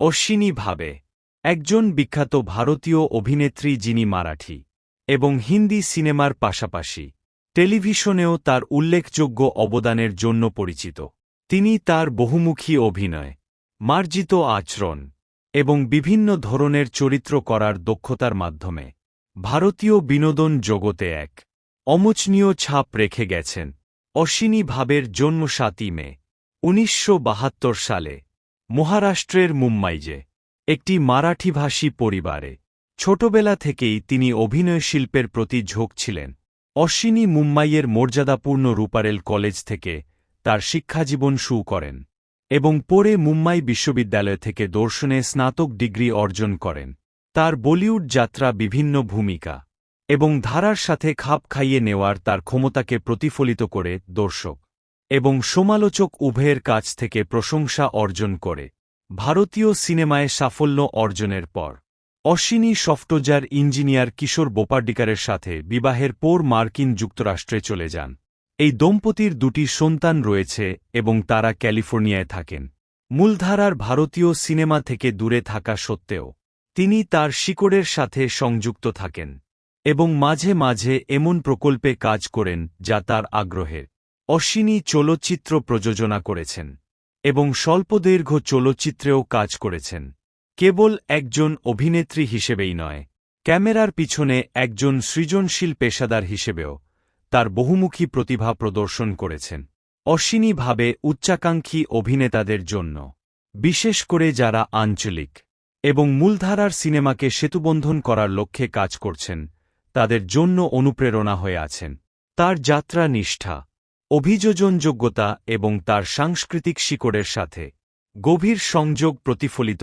অশ্বিনী ভাবে। একজন বিখ্যাত ভারতীয় অভিনেত্রী যিনি মারাঠি এবং হিন্দি সিনেমার পাশাপাশি টেলিভিশনেও তার উল্লেখযোগ্য অবদানের জন্য পরিচিত। তিনি তার বহুমুখী অভিনয়, মার্জিত আচরণ এবং বিভিন্ন ধরনের চরিত্র করার দক্ষতার মাধ্যমে ভারতীয় বিনোদন জগতে এক অমোচনীয় ছাপ রেখে গেছেন। অশ্বিনী ভাবের জন্ম সাতই মে, উনিশশো বাহাত্তর সালে মহারাষ্ট্রের মুম্বাইজে, একটি মারাঠিভাষী পরিবারে। ছোটবেলা থেকেই তিনি অভিনয় শিল্পের প্রতি ঝোঁক ছিলেন। অশ্বিনী মুম্বাইয়ের মর্যাদাপূর্ণ রূপারেল কলেজ থেকে তার শিক্ষাজীবন শুরু করেন এবং পরে মুম্বাই বিশ্ববিদ্যালয় থেকে দর্শনে স্নাতক ডিগ্রি অর্জন করেন। তার বলিউড যাত্রা বিভিন্ন ভূমিকা এবং ধারার সাথে খাপ খাইয়ে নেওয়ার তার ক্ষমতাকে প্রতিফলিত করে দর্শক। এবং সমালোচক উভয়ের কাছ থেকে প্রশংসা অর্জন করে। ভারতীয় সিনেমায় সাফল্য অর্জনের পর, অশ্বিনী সফটওয়্যার ইঞ্জিনিয়ার কিশোর বোপার্ডিকারের সাথে বিবাহের পর মার্কিন যুক্তরাষ্ট্রে চলে যান। এই দম্পতির দুটি সন্তান রয়েছে এবং তারা ক্যালিফোর্নিয়ায় থাকেন। মূলধারার ভারতীয় সিনেমা থেকে দূরে থাকা সত্ত্বেও, তিনি তার শিকড়ের সাথে সংযুক্ত থাকেন এবং মাঝে মাঝে এমন প্রকল্পে কাজ করেন যা তার আগ্রহের। অশ্বিনী চলচ্চিত্র প্রযোজনা করেছেন এবং স্বল্পদৈর্ঘ্য চলচ্চিত্রেও কাজ করেছেন। কেবল একজন অভিনেত্রী হিসেবেই নয়, ক্যামেরার পিছনে একজন সৃজনশীল পেশাদার হিসেবেও তার বহুমুখী প্রতিভা প্রদর্শন করেছেন। অশ্বিনী ভাবে উচ্চাকাঙ্ক্ষী অভিনেতাদের জন্য, বিশেষ করে যারা আঞ্চলিক এবং মূলধারার সিনেমাকে সেতুবন্ধন করার লক্ষ্যে কাজ করছেন, তাদের জন্য অনুপ্রেরণা হয়ে আছেন। তার যাত্রা নিষ্ঠা অভিযোজনযোগ্যতা এবং তার সাংস্কৃতিক শিকড়ের সাথে গভীর সংযোগ প্রতিফলিত